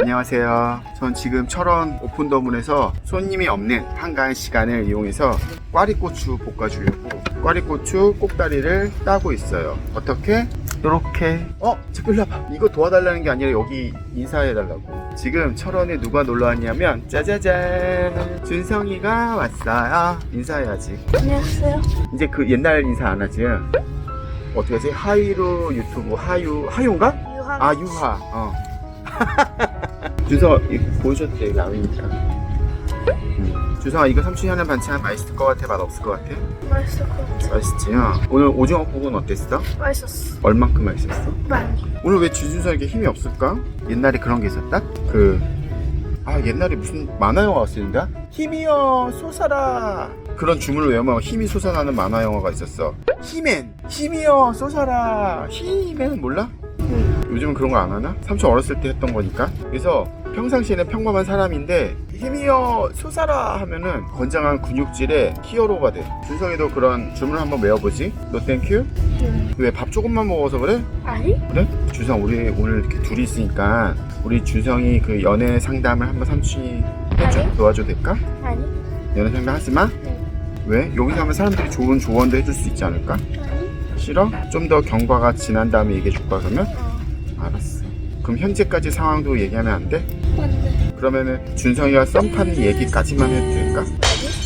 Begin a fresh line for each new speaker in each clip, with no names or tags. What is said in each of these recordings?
안녕하세요. 전 지금 철원 오픈더문에서 손님이 없는 한가한 시간을 이용해서 꽈리고추 볶아주려고 꽈리고추 꼭다리를 따고 있어요. 어떻게? 이렇게 어? 와봐. 이거 도와달라는 게 아니라 여기 인사해달라고. 지금 철원에 누가 놀러 왔냐면 짜자잔 준성이가 왔어요. 인사해야지.
안녕하세요.
이제 그 옛날 인사 안 하지? 어떻게 하지? 하이루 유튜브 하유 하유인가?
유하.
아 유하 어 주성아 이거 보여줬대 라면이니까 음. 주성아 이거 삼촌이 하는 반찬 맛있을 것 같아? 맛 없을 것 같아?
맛있을 것 같아.
맛있지? 요 오늘 오징어 국은 어땠어?
맛있었어.
얼만큼 맛있었어?
많이.
오늘 왜 주준성에게 힘이 없을까? 옛날에 그런 게 있었다? 그... 아 옛날에 무슨 만화 영화가 있었는데? 힘이여 솟아라 그런 주문을 외우면 힘이 솟아나는 만화 영화가 있었어 힘맨 힘이여 솟아라 힘맨 몰라?
응.
요즘은 그런 거 안 하나? 삼촌 어렸을 때 했던 거니까 그래서 평상시에는 평범한 사람인데 힘이여 솟아라 하면은 건장한 근육질의 히어로가 돼 준성이도 그런 주문을 한번 외워보지 너 땡큐?
응.
왜 밥 조금만 먹어서 그래?
아니?
그래? 준성 우리 오늘 이렇게 둘이 있으니까 우리 준성이 그 연애 상담을 한번 삼촌이 해줘
아니.
도와줘도 될까?
아니?
연애 상담 하지 마?
응.
왜? 여기서 하면 사람들이 좋은 조언도 해줄 수 있지 않을까?
아니?
싫어? 좀 더 경과가 지난 다음에 얘기해 줄 거야 그러면?
어.
그럼 현재까지 상황도 얘기하면 안 돼?
맞네.
그러면은 준성이가 썸 타는 얘기까지만 해도 될까?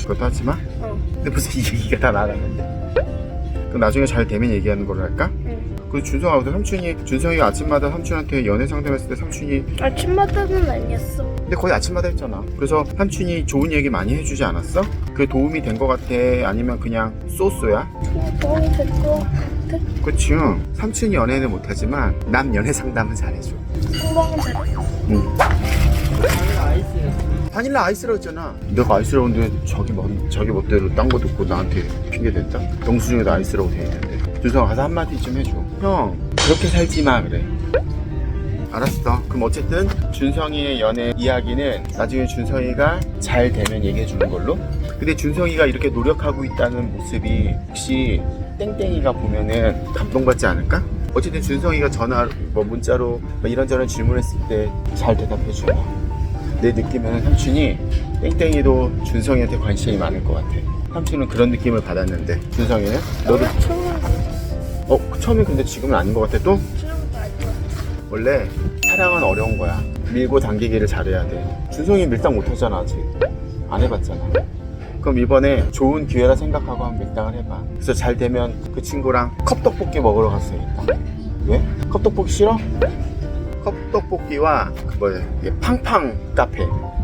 그것도 하지 마?
어.
근데 무슨 이 얘기가 다 나갔는데 그럼 나중에 잘 되면 얘기하는 걸로 할까?
응.
그 준성아, 그 삼촌이 준성이가 아침마다 삼촌한테 연애 상담했을 때 삼촌이
아침마다는 아니었어.
근데 거의 아침마다 했잖아. 그래서 삼촌이 좋은 얘기 많이 해주지 않았어? 그게 도움이 된것 같아? 아니면 그냥 쏘쏘야?
좀 도움이 될것 같아.
그치? 삼촌이 연애는 못하지만 남 연애 상담은 잘해줘.
한방은 잘해.
응. 바닐라 아이스라고 했잖아. 내가 아이스라고 했는데 자기, 멋, 자기 멋대로 딴 거 듣고 나한테 핑계 댄다. 영수증에도 아이스라고 돼 있는데. 준성아 가서 한마디 좀 해줘. 형, 그렇게 살지 마, 그래. 알았어. 그럼 어쨌든 준성이의 연애 이야기는 나중에 준성이가 잘 되면 얘기해 주는 걸로. 근데 준성이가 이렇게 노력하고 있다는 모습이 혹시 땡땡이가 보면은 감동받지 않을까? 어쨌든 준성이가 전화, 뭐 문자로 뭐 이런저런 질문했을 때 잘 대답해 주나? 내 느낌은 삼촌이 땡땡이도 준성이한테 관심이 많을 것 같아. 삼촌은 그런 느낌을 받았는데 준성이는 너도 어 처음에 근데 지금은 아닌 것 같아 또. 원래 사랑은 어려운 거야. 밀고 당기기를 잘해야 돼. 준성이 밀당 못하잖아 아직. 안 해봤잖아. 그럼 이번에 좋은 기회라 생각하고 한번 밀당을 해봐. 그래서 잘 되면 그 친구랑 컵떡볶이 먹으러 갔어야겠다. 왜? 컵떡볶이 싫어? 컵떡볶이와 그 뭐야 이게 팡팡 카페,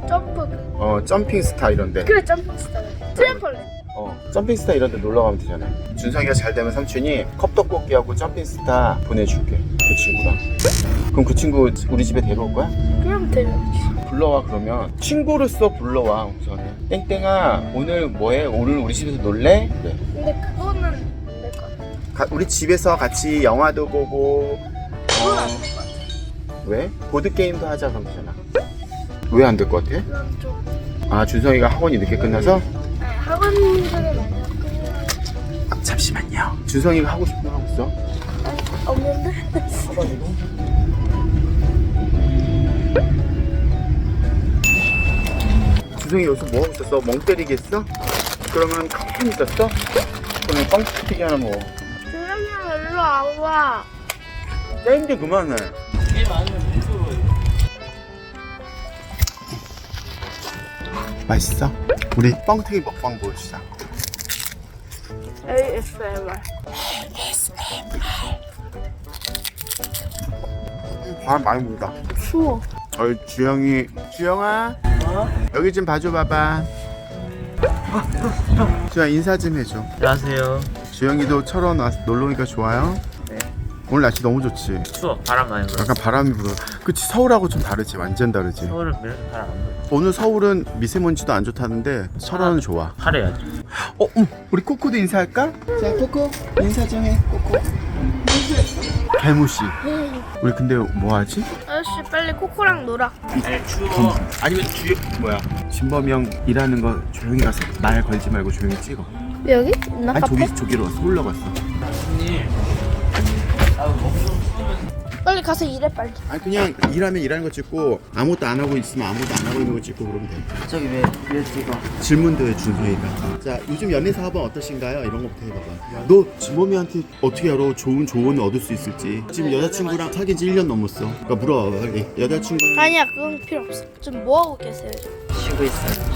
점프.
어 점핑 스타 이런데,
그래 점프 스타일. 트램펄린.
어 점핑 스타 이런 데 놀러 가면 되잖아. 준성이가 잘 되면 삼촌이 컵떡볶이하고 점핑 스타 보내줄게 그 친구랑. 그럼 그 친구 우리 집에 데려올 거야?
되지.
불러와 그러면 친구로서 불러와 우선은 땡땡아 오늘 뭐해? 오늘 우리 집에서 놀래? 그래
근데 그거는 내가.
가- 우리 집에서 같이 영화도 보고
그건
어,
안될 것 같아.
왜? 보드게임도 하자 그럼 되잖아 왜 안 될 것 같아?
그럼 좀.
아 준성이가 학원이 늦게 끝나서?
아니, 학원들은 아니야. 그냥
아, 잠시만요 준성이가 하고 싶은 거 하고 있어
아니, 없는데?
학원이고 준성이 여기서 뭐 하고 있었어? 멍 때리기 했어? 그러면 가만히 있었어? 그러면 빵 튀기 하나 먹어
준영이 일로 와봐.
게임도 그만해. 맛있어? 우리 뻥튀기 먹방 보여주자.
ASMR.
바람 많이 분다.
추워.
어이 주영이, 주영아, 여기 좀 봐줘 봐봐. 주영 인사 좀 해줘.
안녕하세요.
주영이도 철원 놀러 오니까 좋아요?
네.
오늘 날씨 너무 좋지.
추워. 바람 많이 불어.
약간 바람이 불어. 그치 서울하고 좀 다르지, 완전 다르지.
서울은 그래서 바람 안 불어.
오늘 서울은 미세먼지도 안 좋다는데 철원은 좋아.
하래야지.
어, 음, 우리 코코도 인사할까? 자, 코코 인사 좀 해, 코코. 개무씨. 우리 근데 뭐 하지?
아저씨 빨리 코코랑 놀아.
아니 추워.
아니면 주 뭐야? 진범이 형 일하는 거 조용히 가서 말 걸지 말고 조용히 찍어.
여기? 있나
아니
카페?
저기 저기로 갔어.
손님. 아
빨리 가서 일해 빨리.
아니 그냥 일하면 일하는 거 찍고 아무것도 안 하고 있으면 아무것도 안 하고 있는 거 찍고 그러면 돼.
저기 왜, 왜 찍어?
질문도 해 준서이가. 자 요즘 연애 사업은 어떠신가요? 이런 거부터 해봐봐. 너 지범이한테 어떻게 알아? 좋은 조언을 얻을 수 있을지. 지금 여자친구랑 사귄 지 1년 넘었어. 그러니까 물어봐봐 빨리. 여자친구.
아니야 그건 필요 없어. 좀뭐 하고 계세요? 지금?
쉬고 있어요.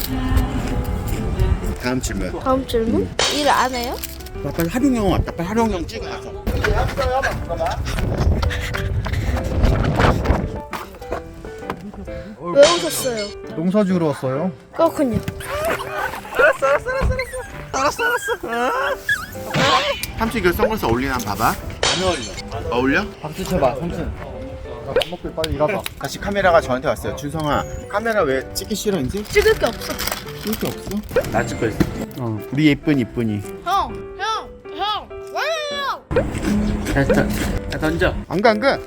다음 질문.
다음 질문? 일 안 해요?
나 빨리 활용형 왔다. 빨리 활용형 찍어 가서.
왜 오셨어요?
농사 지으러 왔어요.
그렇군요.
삼촌 이거 선글라스 어울리나 한번 봐봐. 안 어울려. 어울려?
박수 쳐봐, 삼촌.
밥 먹고 빨리 일하자.
다시 카메라가 저한테 왔어요. 준성아, 카메라 왜 찍기 싫어 이제?
찍을 게 없어.
찍을 게 없어?
나 찍고 있어.
어, 우리 예쁜 이쁜이.
형,
던, 야, 던져.
안 가, 안 가.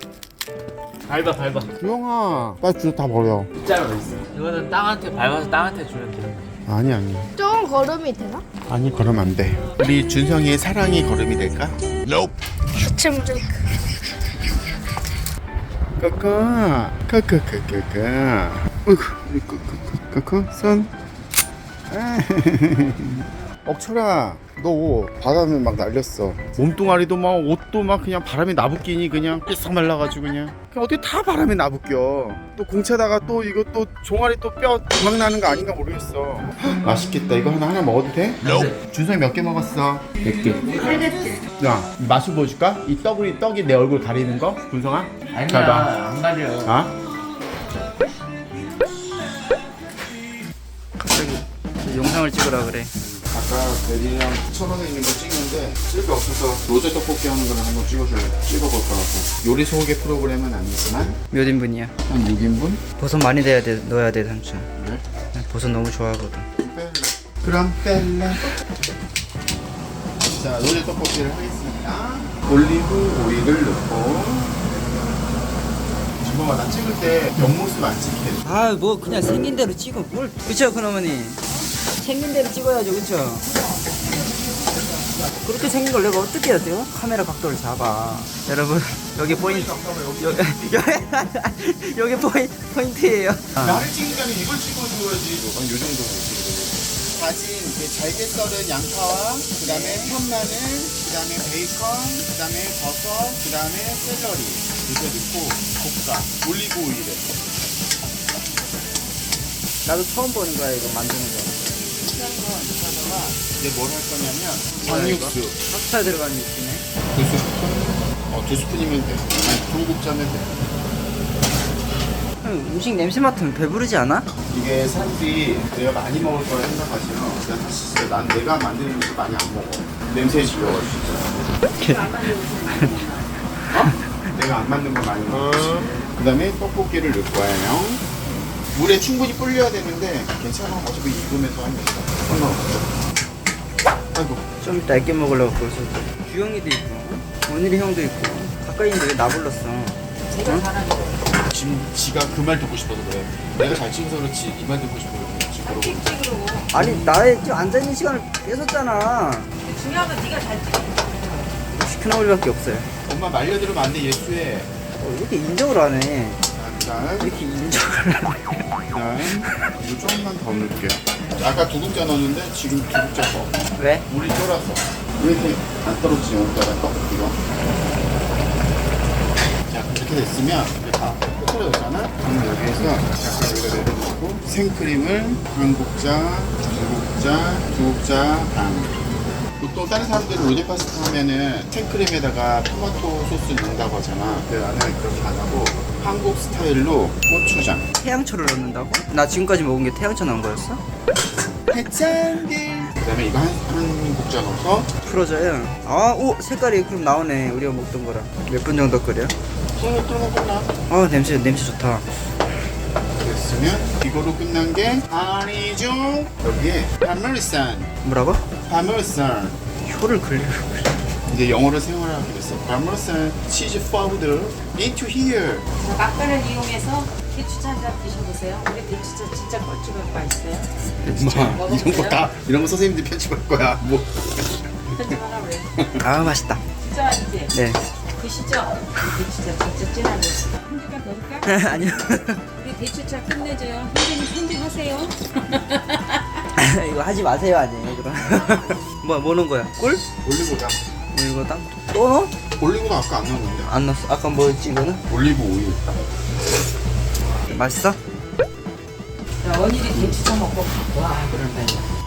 밟아, 밟아.
주영아, 빨리 주워 다 버려.
빗자루 있어. 이거는 땅한테 밟아서 땅한테 주면 되는 거야.
아니 아니.
조금 걸음이 되나?
아니 걸으면 안 돼. 우리 준성이의 사랑이 걸음이 될까?
하체 모자이크.
까까, 까 까까 까까. 으이구, 까까 까까, 손. 아, 억철아, 너 바람에 막 날렸어. 몸뚱아리도 막 옷도 막 그냥 바람에 나부끼니 그냥 삐싹 말라가지고 그냥. 그냥 어떻게 다 바람에 나부껴. 또 공차다가 또 이거 또 종아리 또뼈 도망 나는 거 아닌가 모르겠어. 맛있겠다. 이거 하나 하나 먹어도 돼? 준성이 몇 개 먹었어?
몇 개?
야, 맛을 보여줄까? 이 떡이 떡이 내 얼굴 가리는 거, 준성아?
아니야, 안 가려.
아?
갑자기 영상을 찍으라 그래.
아까 대리랑 천원에 있는 거 찍는데 쓸게 없어서 로제 떡볶이 하는 거를 한번 찍어줘요. 찍어볼까 하고. 요리 소개 프로그램은 아니지만
몇 인분이야?
한 6인분?
버섯 많이 넣어야 돼, 넣어야 돼 삼촌.
네.
난 버섯 너무 좋아하거든.
뺄래. 그럼 뺄래. 자, 로제 떡볶이를 하겠습니다. 올리브 오일을 넣고. 지범아, 나 찍을 때 옆모습 안 찍게 해.
아뭐 그냥 생긴 대로 찍어 뭘? 그쵸 큰 어머니? 생긴 대로 찍어야죠 그쵸? 그렇게 생긴 걸 내가 어떻게 해야 돼요? 카메라 각도를 잡아. 여러분 여기 포인트. 여기 여기, 포인 포인트예요. 아.
나를 찍으려면 이걸 찍어줘야지. 한요 정도. 다진 그 잘게 썰은 양파와 그 다음에 편마늘, 그 다음에 베이컨, 그 다음에 버섯, 그 다음에 샐러리 이거 넣고 볶아. 올리브 오일에.
나도 처음 보는 거야 이거 만드는 거.
이제 뭘할 거냐면 장육수
찹쌀 들어가는 육수네.
두 스푼. 어두 스푼이면 돼. 아니 불국자면 돼.
형, 음식 냄새 맡으면 배부르지 않아?
이게 사람들이 내가 많이 먹을 거라 생각하지만 그냥 사실 진짜 난 내가 만드는 음식 많이 안 먹어. 냄새에 질려가지고 진짜. 어? 내가 안 만든 거 많이 먹지. 그 다음에 떡볶이를 넣을 거예요. 물에 충분히 불려야 되는데 괜찮아. 어차피 익으면서 돼. 상관없어. 아이고.
좀 이따 애껴 먹으려고 그러서 주영이도 있고 원일이 형도 있고 가까이 있는데 왜 나 불렀어?
지금 지가 그 말 듣고 싶어서 그래. 내가 잘 찍어서 그렇지 이 말 듣고 싶어서 그렇지 물어보는 거야.
아니 나의 지금 앉아 있는 시간을 뺏었잖아
중요한 건 네가 잘 찍어.
시큰아우리밖에 없어요
엄마 말려들으면 안 돼 예수에.
어, 이렇게 인정을 하네
자,
이렇게 인정을 하네
그다음 조금만 더 넣을게요. 아까 두 국자 넣었는데 지금 두 국자 더.
왜?
물이 쫄아서. 왜 이렇게 안 떨어지지 오늘따라 떡볶이가? 자 이렇게 됐으면 이제 다 떨어졌잖아. 그럼 여기에서 약간 여기다 내려놓고 생크림을 한 국자, 두 국자, 두 국자 반. 보통 다른 사람들은 로제 파스타 하면은 생크림에다가 토마토 소스 넣는다고 하잖아. 근데 나는 그렇게 안 하고 한국 스타일로 고추장.
태양초를 넣는다고? 나 지금까지 먹은 게 태양초 넣은 거였어?
해장들. 그다음에 이거 한, 한 국자 넣어서
풀어져요 아 오 색깔이 그럼 나오네 우리가 먹던 거랑 몇 분 정도 끓여?
손을 뚫고 끝나.
아 냄새 냄새 좋다
됐으면 이거로 끝난 게 아니죠. 여기에 파메르산,
뭐라고?
파메르산.
혀를 긁려
이제 영어로 생활을 하게 됐어. 파우더 into here.
막간을 이용해서 대추차 한잔 드셔보세요. 우리 대추차 진짜 뻘쭘할 바 있어요.
엄마 이런 거다 이런 거 선생님들 편집할 거야. 뭐
편집하라 그래.
아 맛있다
진짜 아니지? 네그 드시죠? 우리 대추차 진짜 진하죠. 한 숟갈 넣을까?
아니요.
우리 대추차 끝내줘요. 선생님 편집하세요.
이거 하지 마세요 아니에요 그럼. 뭐 뭐는 거야? 꿀?
올리고당.
올리고당? 또 넣어?
올리고당 아까 안 넣은 건데.
안 넣었어. 아까 뭐였지 이거는?
올리브 오일.
맛있어?
자, 원일이 대추차 먹고 와.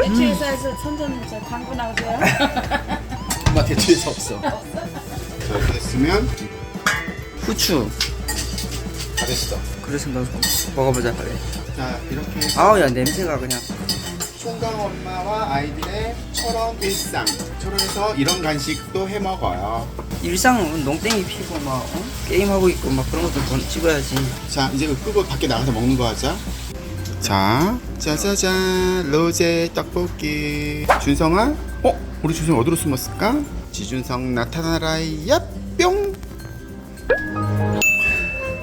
대추회사에서 선전 저 광고 나오세요?
엄마 대추에서 없어. 자, 이렇게 됐으면
후추.
다 됐어.
그래서 너 먹어보자 빨리.
자, 이렇게 해서
아우 야 냄새가 그냥.
총각 엄마와 아이들의 철원 일상. 철원에서 이런 간식도 해 먹어요.
일상은 농땡이 피고 막 어? 게임하고 있고 막 그런 것도 본- 찍어야지.
자, 이제 이거 끄고 밖에 나가서 먹는 거 하자. 자, 짜자잔, 로제 떡볶이. 준성아? 어? 우리 준성 어디로 숨었을까? 지준성 나타나라, 야, 뿅!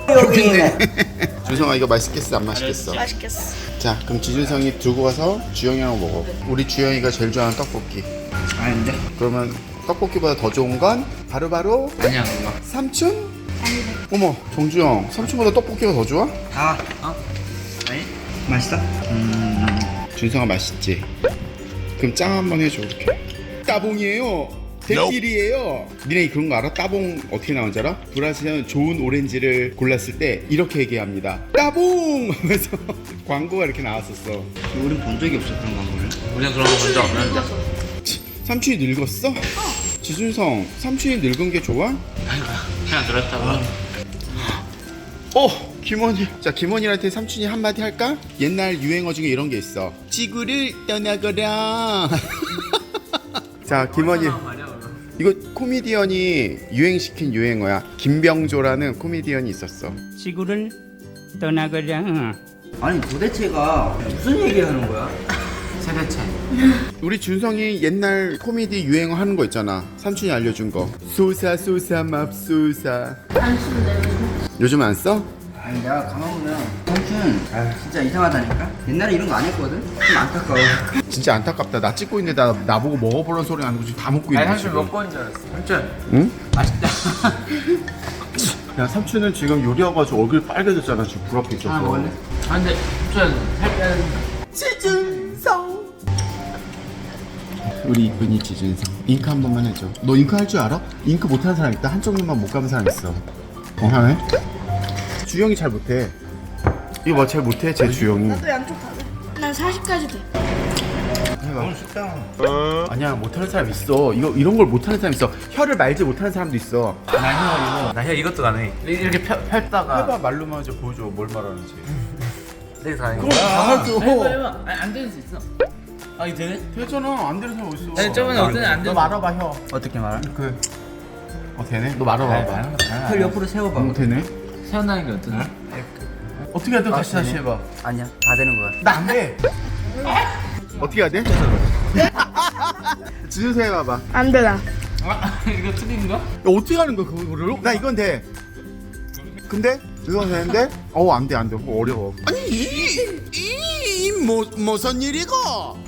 여기 있네. 준성아, 이거 맛있겠어? 안 맛있겠어?
맛있겠어.
자, 그럼 지준성이 들고 가서 주영이랑 먹어. 우리 주영이가 제일 좋아하는 떡볶이.
아닌데?
그러면 떡볶이보다 더 좋은 건 바로바로
아니야 그거.
삼촌? 어머, 정주영, 삼촌보다 떡볶이가 더 좋아?
다. 어? 아니? 맛있어? 음.
준성아 맛있지? 그럼 짱 한번 해줘 이렇게 따봉이에요 대길이에요 니네 그런 거 알아? 따봉 어떻게 나오는지 알아? 브라질은 좋은 오렌지를 골랐을 때 이렇게 얘기합니다 따봉! 하면서 광고가 이렇게 나왔었어
우린 본 적이 없어 그런 광고를.
우리는 그런 거 본 적 없는데.
치, 삼촌이 늙었어? 지준성 삼촌이 늙은 게 좋아?
그냥 들었다가.
어! 김원희 자 김원희한테 삼촌이 한마디 할까? 옛날 유행어 중에 이런 게 있어 지구를 떠나거라 자 김원희 이거 코미디언이 유행시킨 유행어야 김병조라는 코미디언이 있었어
지구를 떠나거라.
아니 도대체가 무슨 얘기를 하는 거야?
세대 차이.
우리 준성이 옛날 코미디 유행어 하는 거 있잖아 삼촌이 알려준 거 쏘사 쏘사 맙쏘사 안 쓰는데 요즘 안 써?
아니 내가 가만 보면 삼촌 아 진짜 이상하다니까 옛날에 이런 거 안 했거든 좀 안타까워
진짜 안타깝다 나 찍고 있는데 나, 나보고 먹어보라는 소리 안 하고 지금 다 먹고 있는
아니
거야
삼촌
지금
먹고 온줄 알았어. 삼촌
응?
맛있다.
야 삼촌은 지금 요리여가지고 얼굴 빨개졌잖아 지금 불 앞에 있어서
아 먹을래? 아 근데 삼촌 살 빼는.
지준성 우리 이쁜이 지준성 잉크 한 번만 해줘 너 잉크 할 줄 알아? 잉크 못하는 사람 있다 한쪽 눈만 못 감은 사람 있어 어 하네? 주영이 잘 못해 이거 뭐 잘 못해 제 주영이
나도 양쪽 다 돼. 난 40까지 돼.
오늘 쉽다 아니야 못하는 사람 있어 이거 이런 걸 못하는 사람 있어 혀를 말지 못하는 사람도 있어
나혀 이것도 가능해. 이렇게 펴, 펼다가.
해봐 말로만 이제 보여줘 뭘 말하는지
이렇게 가능해.
그럼 다 하죠
해봐 해봐. 아니 안 되는 수 있어. 아 이거 되네?
되잖아 안 되는 사람 어딨어
아니, 저번에 어떤 애안
너
되는
말아봐 혀
어떻게 말아?
그. 어 되네? 너 말아봐봐.
털 옆으로 세워봐
어 되네?
세어나는 게 어떠냐?
어떻게 해야 돼? 다시 다시 해봐.
아니야 다 되는 거야
나 안 돼. 어떻게 해야 돼? 지준서 해봐봐.
안 돼, 나.
아 이거 틀린 거?
야, 어떻게 하는 거야 그거를? 나 이건 돼. 근데 이건 되는데? 어우 안돼 안돼. 그거 어려워. 아니 이이 뭐 무슨 일이고?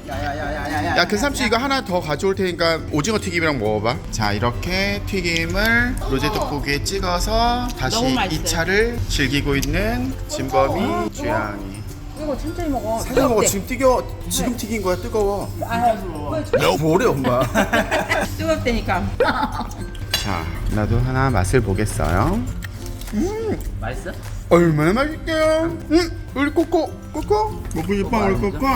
야야야야야야
야, 그 삼촌 이거 하나 더 가져올 테니까 오징어 튀김이랑 먹어봐. 자, 이렇게 튀김을 로제 떡볶이에 찍어서 다시
너무 맛있어요.
2차를 즐기고 있는 진범이 주양이.
이거 천천히 먹어.
뜨거워 먹어 지금 튀겨 지금 튀긴 거야 뜨거워
아,
뭐래 엄마
뜨겁다니까.
자 나도 하나 맛을 보겠어요
맛있어?
얼마나 맛있게요? 응 우리 꼬꼬 꼬꼬 먹고 싶어 우리 꼬꼬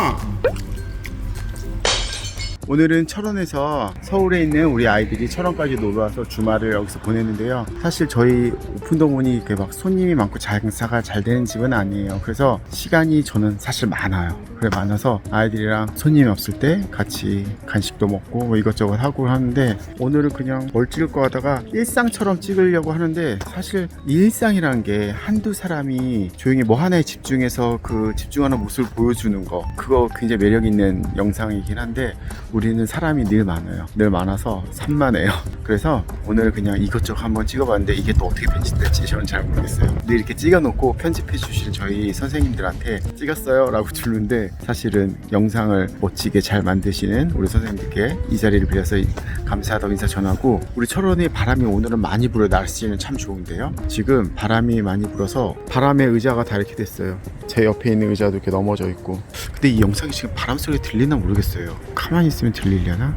오늘은 철원에서 서울에 있는 우리 아이들이 철원까지 놀러와서 주말을 여기서 보냈는데요. 사실 저희 오픈동원이 이렇게 막 손님이 많고 장사가 잘 되는 집은 아니에요. 그래서 시간이 저는 사실 많아요. 그래 많아서 아이들이랑 손님이 없을 때 같이 간식도 먹고 뭐 이것저것 하고 하는데 오늘은 그냥 뭘 찍을 거 하다가 일상처럼 찍으려고 하는데 사실 이 일상이란 게 한두 사람이 조용히 뭐 하나에 집중해서 그 집중하는 모습을 보여주는 거 그거 굉장히 매력 있는 영상이긴 한데 우리는 사람이 늘 많아요. 늘 많아서 산만해요. 그래서 오늘 그냥 이것저것 한번 찍어봤는데 이게 또 어떻게 편집될지 저는 잘 모르겠어요. 늘 이렇게 찍어놓고 편집해 주시는 저희 선생님들한테 찍었어요 라고 주는데 사실은 영상을 멋지게 잘 만드시는 우리 선생님들께 이 자리를 빌어서 감사하다고 인사 전하고 우리 철원에 바람이 오늘은 많이 불어요. 날씨는 참 좋은데요. 지금 바람이 많이 불어서 바람의 의자가 다 이렇게 됐어요. 제 옆에 있는 의자도 이렇게 넘어져 있고 근데 이 영상이 지금 바람 소리 들리나 모르겠어요. 가만히 있 으면 들리려나?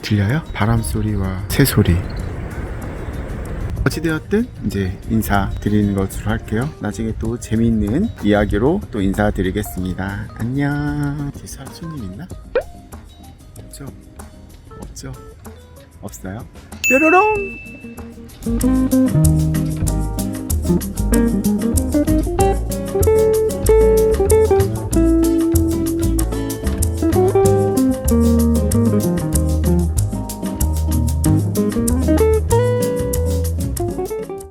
들려요? 바람 소리와 새 소리. 어찌되었든 이제 인사드리는 것으로 할게요. 나중에 또 재미있는 이야기로 또 인사드리겠습니다. 안녕. 뒤에 사- 손님 있나? 없죠? 없죠? 없어요? 뾰로롱!